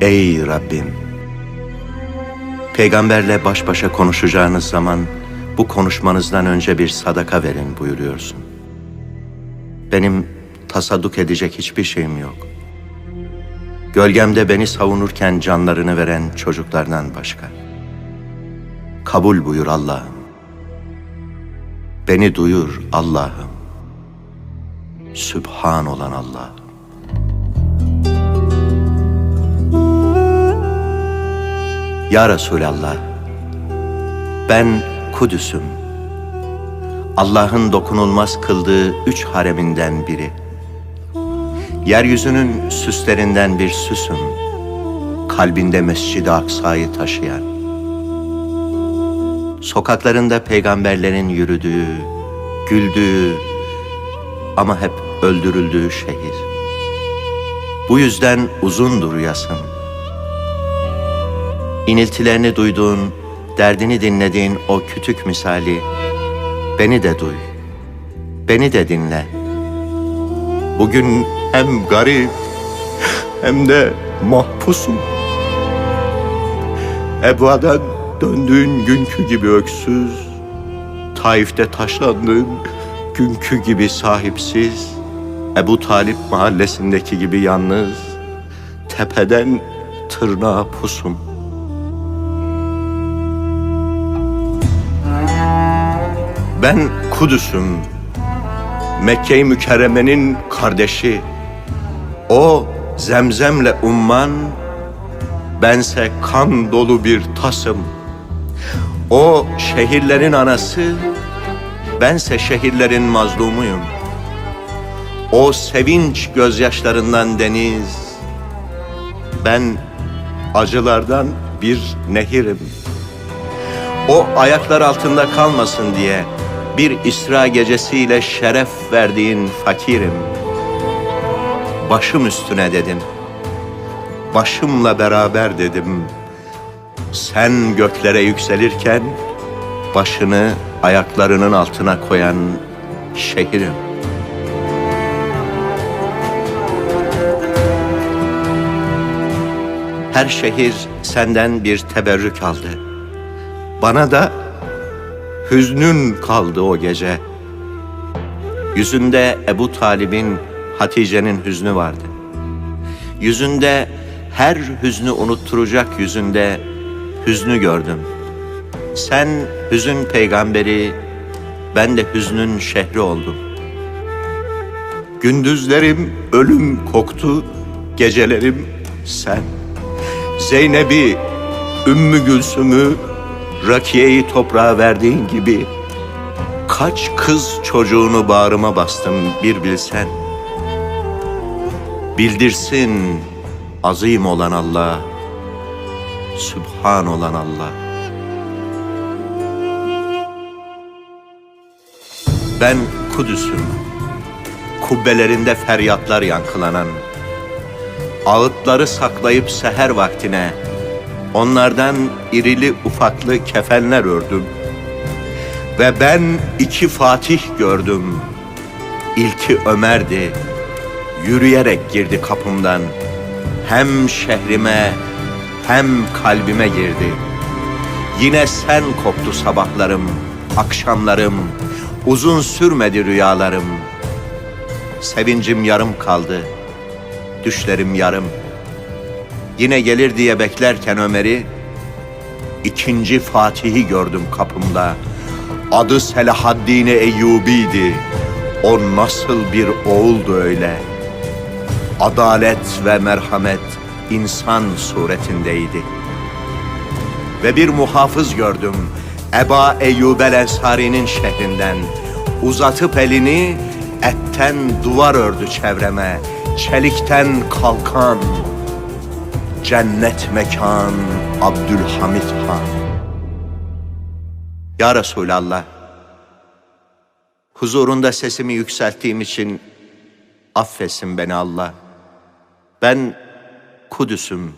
Ey Rabbim! Peygamberle baş başa konuşacağınız zaman bu konuşmanızdan önce bir sadaka verin buyuruyorsun. Benim tasadduk edecek hiçbir şeyim yok. Gölgemde beni savunurken canlarını veren çocuklardan başka. Kabul buyur Allah'ım. Beni duyur Allah'ım. Sübhan olan Allah'ım. Ya Resulallah, ben Kudüs'üm. Allah'ın dokunulmaz kıldığı üç hareminden biri. Yeryüzünün süslerinden bir süsüm. Kalbinde Mescid-i Aksa'yı taşıyan. Sokaklarında peygamberlerin yürüdüğü, güldüğü ama hep öldürüldüğü şehir. Bu yüzden uzundur yasım. İniltilerini duyduğun, derdini dinlediğin o kütük misali, beni de duy, beni de dinle. Bugün hem garip hem de mahpusum. Ebua'dan döndüğün günkü gibi öksüz, Taif'te taşlandığın günkü gibi sahipsiz, Ebu Talip mahallesindeki gibi yalnız, tepeden tırnağa pusum. Ben Kudüs'üm, Mekke-i Mükerreme'nin kardeşi. O zemzemle umman, bense kan dolu bir tasım. O şehirlerin anası, bense şehirlerin mazlumuyum. O sevinç gözyaşlarından deniz, ben acılardan bir nehirim. O ayaklar altında kalmasın diye bir İsra gecesiyle şeref verdiğin fakirim. Başım üstüne dedim. Başımla beraber dedim. Sen göklere yükselirken başını ayaklarının altına koyan şehrim. Her şehir senden bir teberrük aldı. Bana da hüznün kaldı o gece. Yüzünde Ebu Talib'in, Hatice'nin hüznü vardı. Yüzünde her hüznü unutturacak yüzünde hüznü gördüm. Sen hüzün peygamberi, ben de hüznün şehri oldum. Gündüzlerim ölüm koktu, gecelerim sen. Zeynep'i, Ümmü Gülsüm'ü, Rakiye'yi toprağa verdiğin gibi kaç kız çocuğunu bağrıma bastım bir bilsen. Bildirsin azim olan Allah, Sübhan olan Allah. Ben Kudüs'üm, kubbelerinde feryatlar yankılanan, ağıtları saklayıp seher vaktine, Onlardan irili ufaklı kefenler ördüm. Ve ben iki Fatih gördüm. İlki Ömer'di. Yürüyerek girdi kapımdan. Hem şehrime hem kalbime girdi. Yine sen koptu sabahlarım, akşamlarım. Uzun sürmedi rüyalarım. Sevincim yarım kaldı. Düşlerim yarım. Yine gelir diye beklerken Ömer'i ikinci Fatih'i gördüm kapımda. Adı Selahaddin Eyyubi'ydi. O nasıl bir oğuldu öyle. Adalet ve merhamet insan suretindeydi. Ve bir muhafız gördüm. Eba Eyyub el Ensari'nin şehrinden. Uzatıp elini etten duvar ördü çevreme. Çelikten kalkan. Cennet mekan Abdülhamid Han. Ya Resulallah, huzurunda sesimi yükselttiğim için affetsin beni Allah. Ben Kudüs'üm,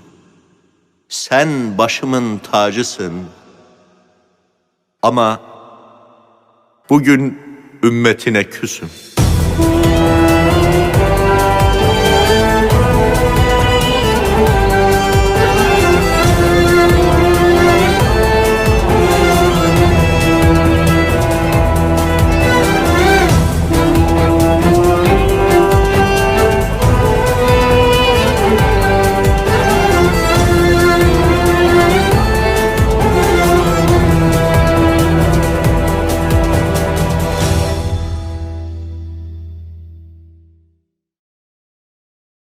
sen başımın tacısın. Ama bugün ümmetine küsüm.